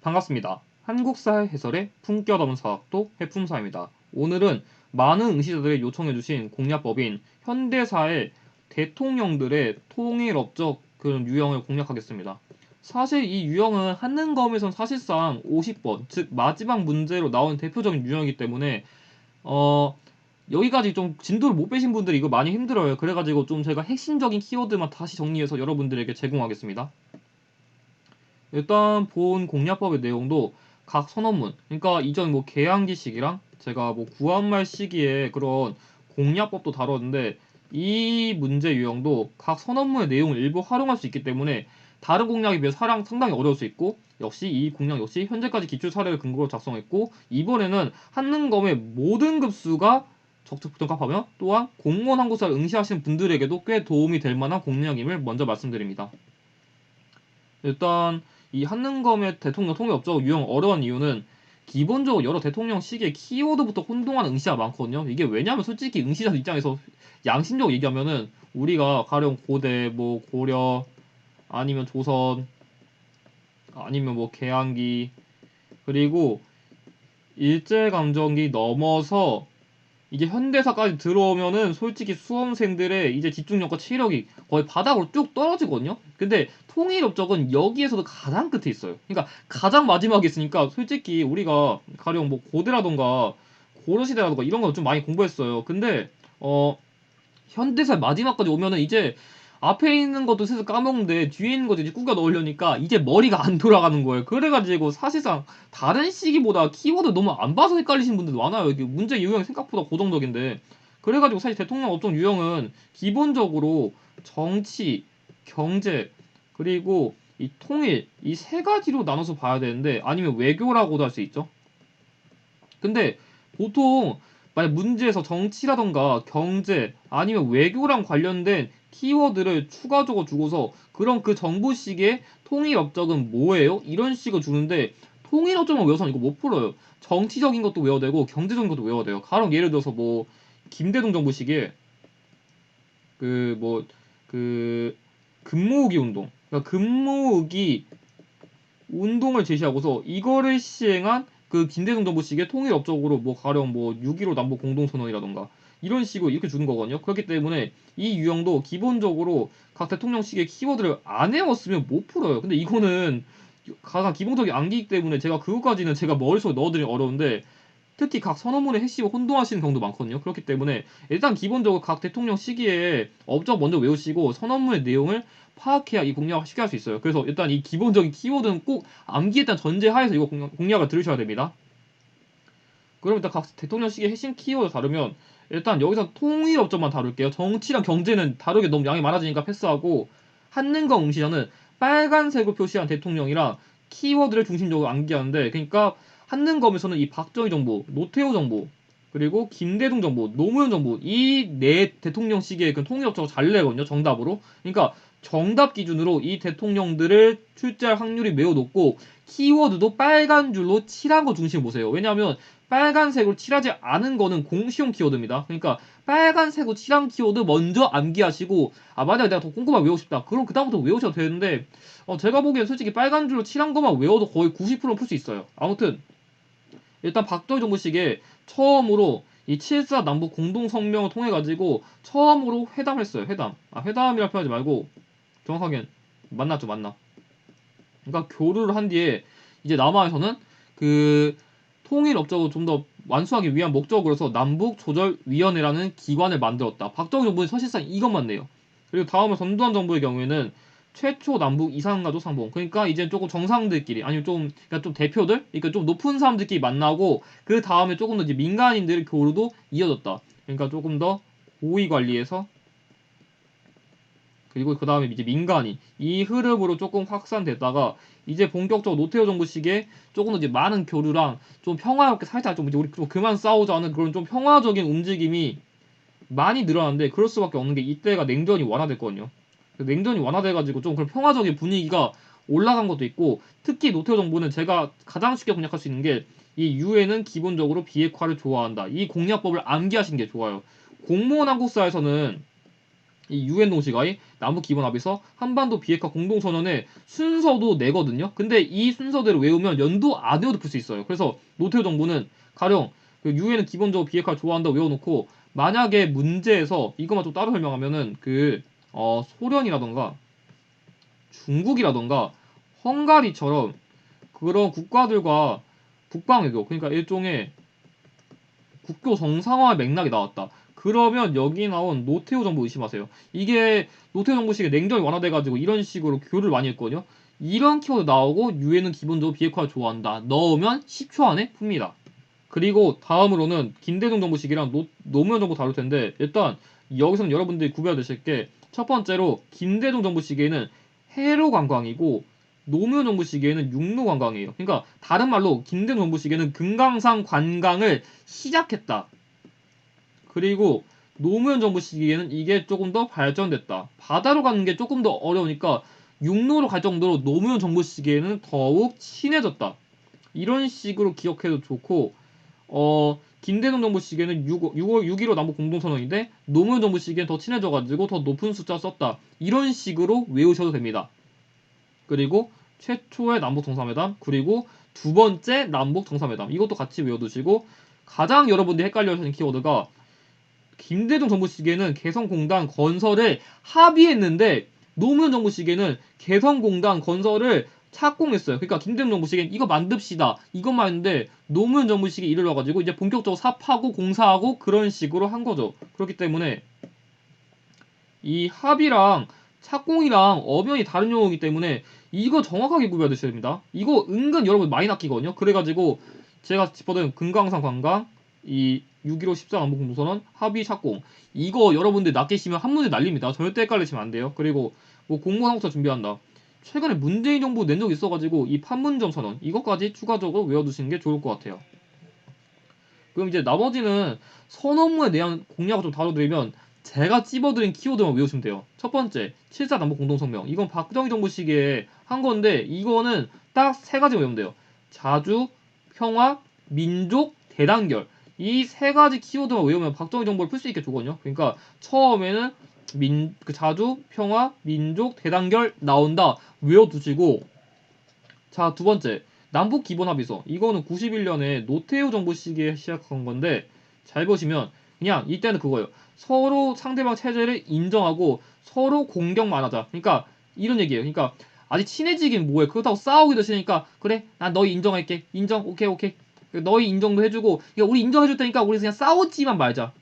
반갑습니다. 한국사회 해설의 품격 없는 사학도 해품사입니다. 오늘은 많은 응시자들이 요청해주신 공략법인 현대사의 대통령들의 통일업적 그런 유형을 공략하겠습니다. 사실 이 유형은 한능검에선 사실상 50번, 즉 마지막 문제로 나온 대표적인 유형이기 때문에 어 여기까지 좀 진도를 못 빼신 분들이 이거 많이 힘들어요. 그래가지고 좀 제가 핵심적인 키워드만 다시 정리해서 여러분들에게 제공하겠습니다. 일단 본 공략법의 내용도 각 선언문, 그러니까 이전 뭐 개항기식이랑 제가 뭐 구한말 시기에 그런 공략법도 다뤘는데 이 문제 유형도 각 선언문의 내용을 일부 활용할 수 있기 때문에 다른 공략에 비해 사랑 상당히 어려울 수 있고 역시 이 공략 역시 현재까지 기출 사례를 근거로 작성했고 이번에는 한능검의 모든 급수가 적적 적합하며 또한 공무원 한국사를 응시하시는 분들에게도 꽤 도움이 될 만한 공략임을 먼저 말씀드립니다. 일단 이 한능검의 대통령 통일 업적 유형 어려운 이유는 기본적으로 여러 대통령 시기에 키워드부터 혼동하는 응시가 많거든요. 이게 왜냐하면 솔직히 응시자 입장에서 양심적으로 얘기하면은 우리가 가령 고대, 뭐 고려, 아니면 조선, 아니면 뭐 개항기 그리고 일제감정기 넘어서 이제 현대사까지 들어오면은 솔직히 수험생들의 이제 집중력과 체력이 거의 바닥으로 쭉 떨어지거든요. 근데 통일 업적은 여기에서도 가장 끝에 있어요. 그러니까 가장 마지막에 있으니까 솔직히 우리가 가령 뭐 고대라던가 고려시대라던가 이런 거 좀 많이 공부했어요. 근데 어 현대사 마지막까지 오면은 이제 앞에 있는 것도 슬슬 까먹는데 뒤에 있는 것도 이제 꾸겨 넣으려니까 이제 머리가 안 돌아가는 거예요. 그래가지고 사실상 다른 시기보다 키워드 너무 안 봐서 헷갈리신 분들도 많아요. 이게 문제 유형이 생각보다 고정적인데 그래가지고 사실 대통령 업종 유형은 기본적으로 정치, 경제 그리고 이 통일 이 세 가지로 나눠서 봐야 되는데 아니면 외교라고도 할 수 있죠. 근데 보통 만약 문제에서 정치라던가 경제 아니면 외교랑 관련된 키워드를 추가적으로 주고서 그럼 그 정부식의 통일 업적은 뭐예요? 이런 식으로 주는데 통일 업적만 외워서는 이거 못 풀어요. 정치적인 것도 외워야 되고 경제적인 것도 외워야 돼요. 가령 예를 들어서 뭐 김대중 정부식에 그 뭐 그 근무후기 운동, 그러니까 근무후기 운동을 제시하고서 이거를 시행한 그 김대중 정부식의 통일 업적으로 뭐 가령 뭐 6.15 남북 공동선언이라던가 이런 식으로 이렇게 주는 거거든요. 그렇기 때문에 이 유형도 기본적으로 각 대통령식의 키워드를 안 외웠으면 못 풀어요. 근데 이거는 가장 기본적인 암기이기 때문에 제가 그것까지는 제가 머릿속에 넣어드리기 어려운데 특히 각 선언문의 핵심을 혼동하시는 경우도 많거든요. 그렇기 때문에 일단 기본적으로 각 대통령 시기에 업적 먼저 외우시고 선언문의 내용을 파악해야 이 공략을 쉽게 할 수 있어요. 그래서 일단 이 기본적인 키워드는 꼭 암기했다는 전제하에서 이거 공략을 들으셔야 됩니다. 그럼 일단 각 대통령 시기의 핵심 키워드 다르면 일단 여기서 통일 업적만 다룰게요. 정치랑 경제는 다르게 너무 양이 많아지니까 패스하고 한능과 응시자는 빨간색으로 표시한 대통령이랑 키워드를 중심적으로 암기하는데 그러니까 한능검에서는 이 박정희 정부, 노태우 정부, 그리고 김대중 정부, 노무현 정부 이 네 대통령 시기에 그 통일 업적을 잘 내거든요. 정답으로. 그러니까 정답 기준으로 이 대통령들을 출제할 확률이 매우 높고 키워드도 빨간 줄로 칠한 거 중심 보세요. 왜냐하면 빨간색으로 칠하지 않은 거는 공시용 키워드입니다. 그러니까 빨간색으로 칠한 키워드 먼저 암기하시고 아 만약에 내가 더 꼼꼼하게 외우고 싶다. 그럼 그다음부터 외우셔도 되는데 어, 제가 보기엔 솔직히 빨간 줄로 칠한 것만 외워도 거의 90%는 풀 수 있어요. 아무튼 일단 박정희 정부식에 처음으로 이7사 남북 공동성명을 통해 가지고 처음으로 회담을 했어요. 회담. 아 회담이라 표현하지 말고 정확하게 만났죠 만나. 그러니까 교류를 한 뒤에 이제 남한에서는 그 통일 업적을 좀 더 완수하기 위한 목적으로서 남북조절위원회라는 기관을 만들었다. 박정희 정부는 사실상 이것만 내요. 그리고 다음에 전두환 정부의 경우에는 최초 남북 이산가족 상봉. 그러니까 이제 조금 정상들끼리 아니면 좀 그러니까 좀 대표들, 그러니까 좀 높은 사람들끼리 만나고 그 다음에 조금 더 이제 민간인들의 교류도 이어졌다. 그러니까 조금 더 고위 관리에서 그리고 그 다음에 이제 민간인 이 흐름으로 조금 확산됐다가 이제 본격적으로 노태우 정부식의 조금 더 이제 많은 교류랑 좀 평화롭게 살짝 좀 이제 우리 좀 그만 싸우자는 그런 좀 평화적인 움직임이 많이 늘어났는데 그럴 수밖에 없는 게 이때가 냉전이 완화됐거든요. 냉전이 완화돼가지고 좀 그런 평화적인 분위기가 올라간 것도 있고 특히 노태우 정부는 제가 가장 쉽게 공략할 수 있는 게 이 유엔은 기본적으로 비핵화를 좋아한다. 이 공략법을 암기하시는 게 좋아요. 공무원 한국사에서는 이 유엔 동시가이 남북 기본 합의서 한반도 비핵화 공동 선언의 순서도 내거든요. 근데 이 순서대로 외우면 연도 안 외워도 풀 수 있어요. 그래서 노태우 정부는 가령 그 유엔은 기본적으로 비핵화를 좋아한다고 외워놓고 만약에 문제에서 이것만 좀 따로 설명하면은 그 어, 소련이라던가 중국이라던가 헝가리처럼 그런 국가들과 북방 외교 그러니까 일종의 국교 정상화 맥락이 나왔다. 그러면 여기 나온 노태우 정부 의심하세요. 이게 노태우 정부 시기에 냉전이 완화돼가지고 이런 식으로 교류를 많이 했거든요. 이런 키워드 나오고 유엔은 기본적으로 비핵화를 좋아한다. 넣으면 10초 안에 풉니다. 그리고 다음으로는 김대중 정부 시기랑 노, 노무현 정부 다룰 텐데 일단 여기서는 여러분들이 구별해야 되실 게 첫 번째로 김대중 정부 시기에는 해로 관광이고 노무현 정부 시기에는 육로 관광이에요. 그러니까 다른 말로 김대중 정부 시기에는 금강산 관광을 시작했다. 그리고 노무현 정부 시기에는 이게 조금 더 발전됐다. 바다로 가는 게 조금 더 어려우니까 육로로 갈 정도로 노무현 정부 시기에는 더욱 친해졌다. 이런 식으로 기억해도 좋고 어 김대중 정부 시기에는 6, 6월 6.15 남북 공동선언인데 노무현 정부 시기에는 더 친해져가지고 더 높은 숫자 썼다. 이런 식으로 외우셔도 됩니다. 그리고 최초의 남북 정상회담 그리고 두 번째 남북 정상회담 이것도 같이 외워두시고 가장 여러분들이 헷갈려 하시는 키워드가 김대중 정부 시기에는 개성공단 건설에 합의했는데 노무현 정부 시기에는 개성공단 건설을 착공했어요. 그러니까 김대중 정부 시기엔 이거 만듭시다. 이것만 했는데 노무현 정부 시기에 이르러 가지고 이제 본격적으로 삽하고 공사하고 그런 식으로 한 거죠. 그렇기 때문에 이 합의랑 착공이랑 엄연히 다른 용어이기 때문에 이거 정확하게 구별해 두셔야 됩니다. 이거 은근 여러분 많이 낚이거든요. 그래가지고 제가 짚어둔 금강산 관광, 이 6.15 14 남북공동선언, 합의 착공 이거 여러분들 낚이시면 한 문제 날립니다. 절대 헷갈리시면 안 돼요. 그리고 뭐 공무원 항공사 준비한다. 최근에 문재인 정부 낸 적 있어가지고 이 판문점 선언 이것까지 추가적으로 외워두시는 게 좋을 것 같아요. 그럼 이제 나머지는 선언문에 대한 공약을 좀 다뤄드리면 제가 찝어드린 키워드만 외우시면 돼요. 첫 번째, 7.4 남북 공동성명. 이건 박정희 정부 시기에 한 건데 이거는 딱 세 가지 외우면 돼요. 자주, 평화, 민족, 대단결. 이 세 가지 키워드만 외우면 박정희 정부를 풀 수 있게 좋거든요. 그러니까 처음에는 민, 그 자주, 평화, 민족, 대단결 나온다. 외워두시고 자, 두 번째. 남북 기본 합의서. 이거는 91년에 노태우 정부 시기에 시작한 건데 잘 보시면 그냥 이때는 그거예요. 서로 상대방 체제를 인정하고 서로 공격만 하자. 그러니까 이런 얘기예요. 그러니까 아직 친해지긴 뭐해. 그렇다고 싸우기도 싫으니까 그래 난 너희 인정할게. 인정 오케이 오케이. 너희 인정도 해주고 그러니까 우리 인정해줄 테니까 우리 그냥 싸우지만 말자.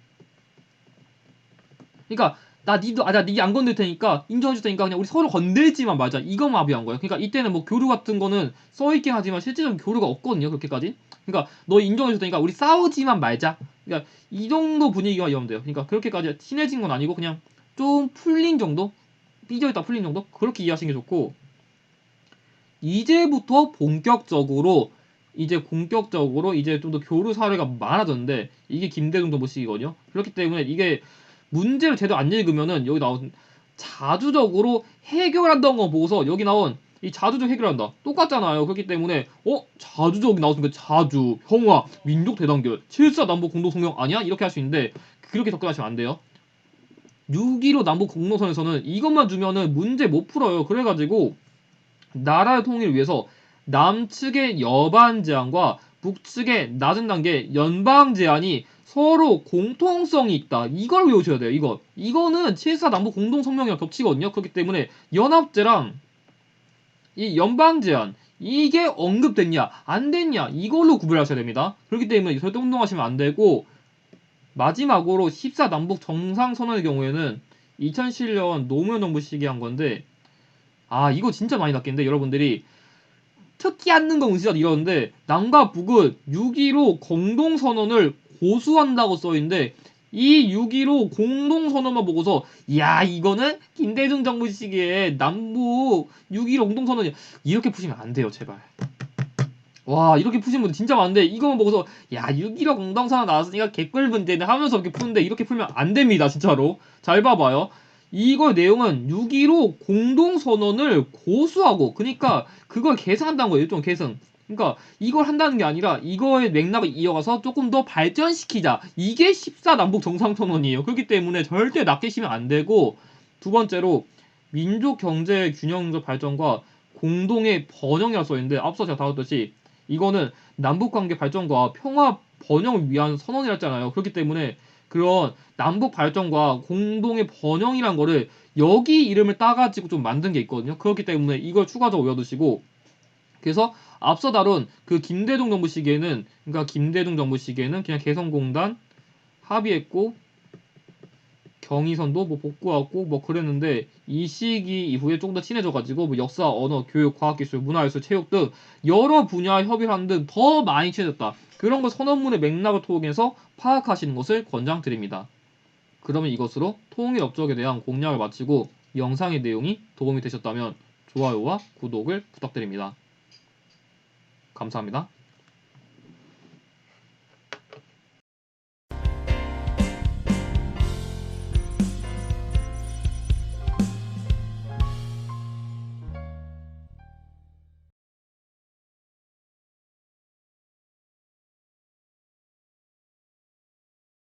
그러니까 나 니도 아나 니안 건들 테니까 인정해줄 테니까 그냥 우리 서로 건들지만 말자. 이거만 합의한 거예요. 그러니까 이때는 뭐 교류 같은 거는 써있긴 하지만 실제적인 교류가 없거든요. 그렇게까지. 그러니까 너 인정해줄 테니까 우리 싸우지만 말자. 그러니까 이 정도 분위기가 이러면 돼요. 그러니까 그렇게까지 친해진 건 아니고 그냥 좀 풀린 정도? 삐져있다 풀린 정도? 그렇게 이해하시는 게 좋고 이제부터 본격적으로 이제 본격적으로 이제 좀 더 교류 사례가 많아졌는데 이게 김대중 정부 시기거든요. 그렇기 때문에 이게 문제를 제대로 안 읽으면은 여기 나온 자주적으로 해결한다는 거 보고서 여기 나온 이 자주적 해결한다 똑같잖아요. 그렇기 때문에 어 자주적이 나왔으니까 자주, 평화, 민족 대단결, 7사 남북 공동 성명 아니야? 이렇게 할 수 있는데 그렇게 접근하시면 안 돼요. 6.15 남북 공동선에서는 이것만 주면은 문제 못 풀어요. 그래가지고 나라의 통일을 위해서 남측의 여반 제한과 북측의 낮은 단계 연방 제한이 서로 공통성이 있다. 이걸 외우셔야 돼요. 이거. 이거는 7사 남북 공동 성명이랑 겹치거든요. 그렇기 때문에 연합제랑 이 연방 제한 이게 언급됐냐 안 됐냐 이걸로 구별하셔야 됩니다. 그렇기 때문에 절대 운동하시면 안 되고 마지막으로 14 남북 정상 선언의 경우에는 2007년 노무현 정부 시기에 한 건데 아 이거 진짜 많이 났겠는데 여러분들이 특히 않는 거 응시자 이러는데 남과 북은 6.15 공동선언을 고수한다고 써있는데 이 6.15 공동선언만 보고서 야 이거는 김대중 정부 시기에 남북 6.15 공동선언이 이렇게 푸시면 안 돼요 제발. 와 이렇게 푸신 분들 진짜 많은데 이거만 보고서 야 6.15 공동선언 나왔으니까 개꿀 문제네 하면서 이렇게 푸는데 이렇게 풀면 안 됩니다 진짜로. 잘 봐봐요 이거 내용은 6.15 공동선언을 고수하고 그러니까 그걸 계승한다는 거예요 일종 계승 그러니까 이걸 한다는 게 아니라 이거의 맥락을 이어가서 조금 더 발전시키자. 이게 14 남북 정상선언이에요. 그렇기 때문에 절대 낚이시면 안 되고 두 번째로 민족 경제 균형적 발전과 공동의 번영이라 써 있는데 앞서 제가 다뤘듯이 이거는 남북 관계 발전과 평화 번영을 위한 선언이라 했잖아요. 그렇기 때문에 그런 남북 발전과 공동의 번영이란 거를 여기 이름을 따가지고 좀 만든 게 있거든요. 그렇기 때문에 이걸 추가적으로 외워두시고 그래서 앞서 다룬 그 김대중 정부 시기에는 그러니까 김대중 정부 시기에는 그냥 개성공단 합의했고 경의선도 뭐 복구하고 뭐 그랬는데 이 시기 이후에 좀더 친해져가지고 뭐 역사, 언어, 교육, 과학기술, 문화예술, 체육 등 여러 분야 협의를 하는 등 더 많이 친해졌다. 그런 걸 선언문의 맥락을 통해서 파악하시는 것을 권장드립니다. 그러면 이것으로 통일 업적에 대한 공략을 마치고 이 영상의 내용이 도움이 되셨다면 좋아요와 구독을 부탁드립니다. 감사합니다.